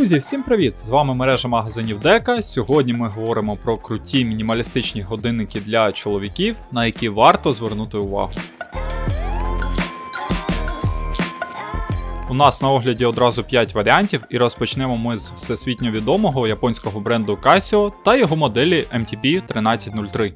Друзі, всім привіт! З вами мережа магазинів Дека. Сьогодні ми говоримо про круті мінімалістичні годинники для чоловіків, на які варто звернути увагу. У нас на огляді одразу 5 варіантів, і розпочнемо ми з всесвітньо відомого японського бренду Casio та його моделі MTP 1303.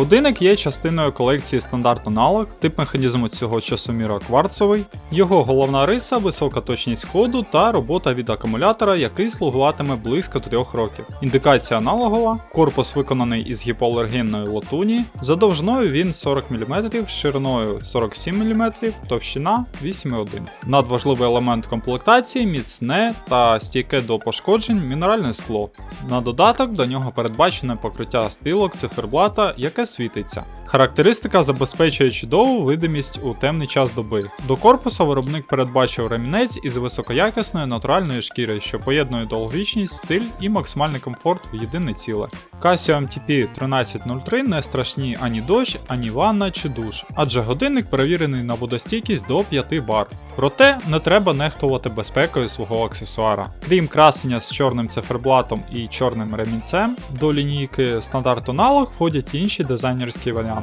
Годинник є частиною колекції стандарт аналог, тип механізму цього часоміра кварцовий. Його головна риса висока точність ходу та робота від акумулятора, який слугуватиме близько 3 років. Індикація аналогова, корпус виконаний із гіпоалергенної латуні, за довжиною він 40 мм, шириною 47 мм, товщина 8,1 Надважливий елемент комплектації міцне та стійке до пошкоджень мінеральне скло. На додаток до нього передбачене покриття стрілок циферблата, яке світиться. Характеристика забезпечує чудову видимість у темний час доби. До корпуса виробник передбачив ремінець із високоякісної натуральної шкіри, що поєднує довговічність, стиль і максимальний комфорт в єдине ціле. Casio MTP 1303 не страшні ані дощ, ані ванна чи душ, адже годинник перевірений на водостійкість до 5 бар. Проте не треба нехтувати безпекою свого аксесуара. Крім красення з чорним циферблатом і чорним ремінцем, до лінійки стандарт аналог входять інші дизайнерські варіанти.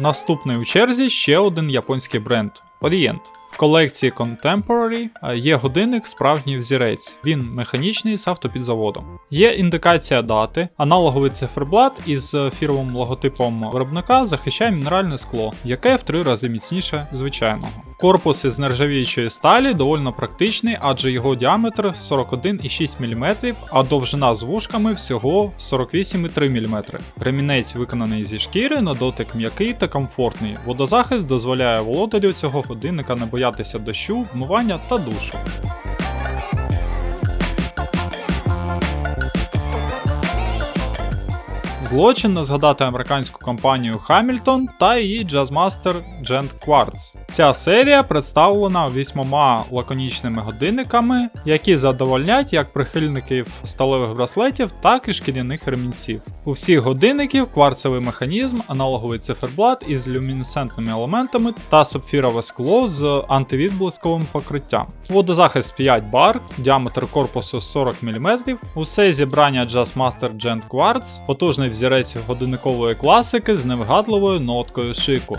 Наступний у черзі ще один японський бренд Orient. В колекції Contemporary е, є годинник справжній взірець. Він механічний з автопідзаводом. Є індикація дати, аналоговий циферблат із фірмовим логотипом виробника захищає мінеральне скло, яке в три рази міцніше звичайного. Корпус із нержавіючої сталі довольно практичний, адже його діаметр 41,6 мм, а довжина з вушками всього 48,3 мм. Ремінець виконаний зі шкіри, на дотик м'який та комфортний. Водозахист дозволяє володарю цього годинника не боятися дощу, вмивання та душу. Злочин не згадати американську компанію Hamilton та її Jazzmaster Gent Quartz. Ця серія представлена вісьмома лаконічними годинниками, які задовольнять як прихильників сталевих браслетів, так і шкіряних ремінців. У всіх годинників кварцевий механізм, аналоговий циферблат із люмінесцентними елементами та сапфірове скло з антивідблисковим покриттям. Водозахист 5 бар, діаметр корпусу 40 мм, усе зібрання Jazzmaster Gent Quartz, потужний взірець годинникової класики з невгадливою ноткою шику.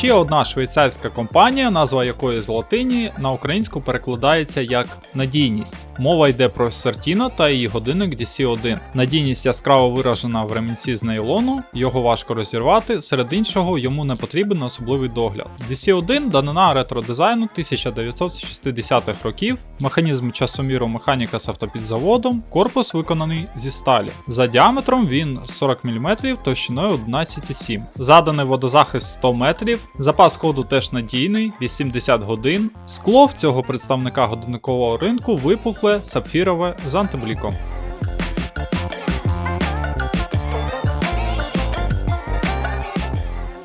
Ще одна швейцарська компанія, назва якої з латині на українську перекладається як надійність. Мова йде про Sартino та її годинник DC1. Надійність яскраво виражена в ремінці з нейлону, його важко розірвати, серед іншого йому не потрібен особливий догляд. DC1 данина ретро-дизайну 1960-х років, механізм часоміру механіка з автопідзаводом, корпус виконаний зі сталі. За діаметром він 40 мм товщиною 11,7. Заданий водозахист 100 метрів, запас ходу теж надійний 80 годин. Скло в цього представника годинникового ринку випукле сапфірове з антибліком.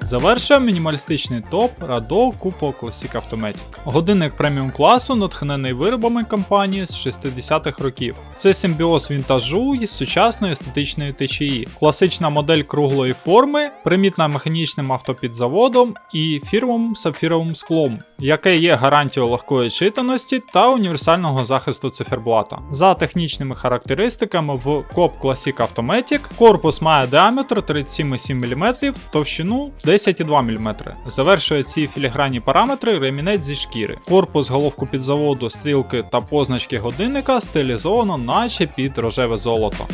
Завершує мінімалістичний топ Rado Kupo Classic Automatic. Годинник преміум класу, натхнений виробами компанії з 60-х років. Це симбіоз вінтажу із сучасної естетичної течії. Класична модель круглої форми, примітна механічним автопідзаводом і фірмовим сапфіровим склом, яке є гарантією легкої читаності та універсального захисту циферблата. За технічними характеристиками в COP Classic Automatic корпус має діаметр 37,7 мм, товщину 10,2 мм. Завершує ці філігранні параметри ремінець зі шкіри. Корпус головку підзаводу, стрілки та позначки годинника стилізовано наче під рожеве золото.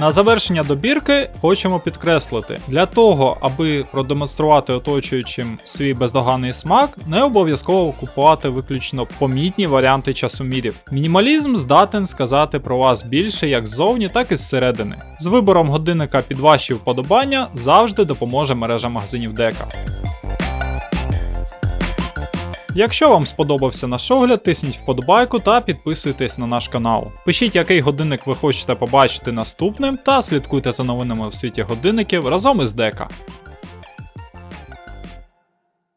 На завершення добірки хочемо підкреслити, для того, аби продемонструвати оточуючим свій бездоганний смак, не обов'язково купувати виключно помітні варіанти часомірів. Мінімалізм здатен сказати про вас більше як ззовні, так і зсередини. З вибором годинника під ваші вподобання завжди допоможе мережа магазинів Дека. Якщо вам сподобався наш огляд, тисніть вподобайку та підписуйтесь на наш канал. Пишіть, який годинник ви хочете побачити наступним, та слідкуйте за новинами в світі годинників разом із Дека.